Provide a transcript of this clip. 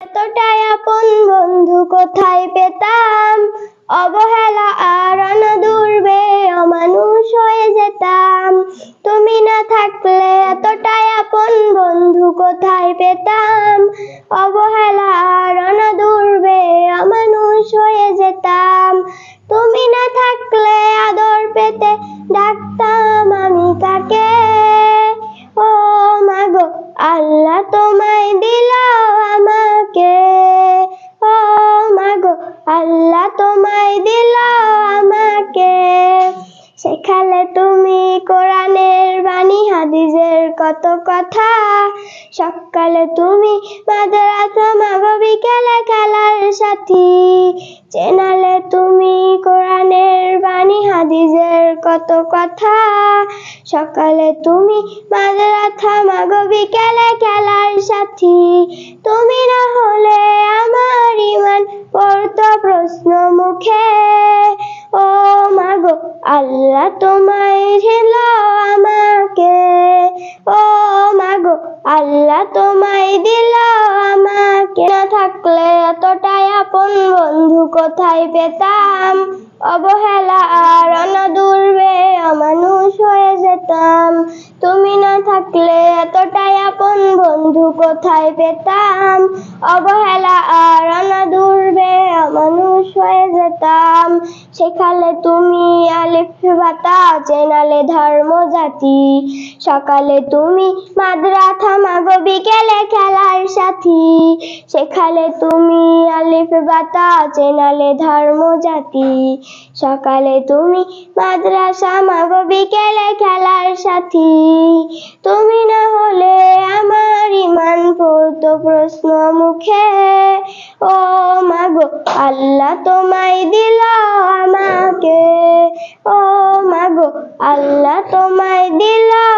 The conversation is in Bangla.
এতটাই আপন বন্ধু কোথায় পেতাম? অবহেলা আর অমানুষ হয়ে যেতাম। তুমি না থাকলে এতটাই আপন বন্ধু কোথায় পেতাম? অবহেলা আর অমানুষ হয়ে যেতাম। তুমি না থাকলে আদর পেতে ডাকতাম আমি কাকে? ও মাগো আল্লাহ তোমায় দিল আল্লাহ তোমায় দিল আমাকে। শেখালে তুমি কোরআনের বাণী, হাদিসের কত কথা। সকালে তুমি বিকেলে খেলার সাথী। চেনালে তুমি কোরআনের বাণী, হাদিসের কত কথা। সকালে তুমি মাদ্রাসা, মাগো বিকেলে খেলার সাথী। প্রশ্ন মুখে। ও মাগো আল্লাহ তোমায় ছিল আমাকে। ও মাগো আল্লাহ তোমায় দিল আমাকে। না থাকলে এতটাই আপন বন্ধু কোথায় পেতাম? অবহেলা আর অনদূরবে অমানুষ হয়ে যেতাম। তুমি না থাকলে এতটাই আপন বন্ধু কোথায় পেতাম? অবহেলা আর যেতাম শেখালে তুমি আলিফ বাতা চেনালে ধর্ম জাতি। সকালে তুমি মাদ্রাসা মাগো বিকেলে খেলার সাথী। শেখালে তুমি আলিফ বাতা চেনালে ধর্ম জাতি। সকালে তুমি মাদ্রাসা, মাগো বিকেলে খেলার সাথী। তুমি না হলে আমার ইমান পড়তো প্রশ্ন মুখে। ও মাগো, আল্লাহ তোমায় দিল যা তোমায় দিলাম।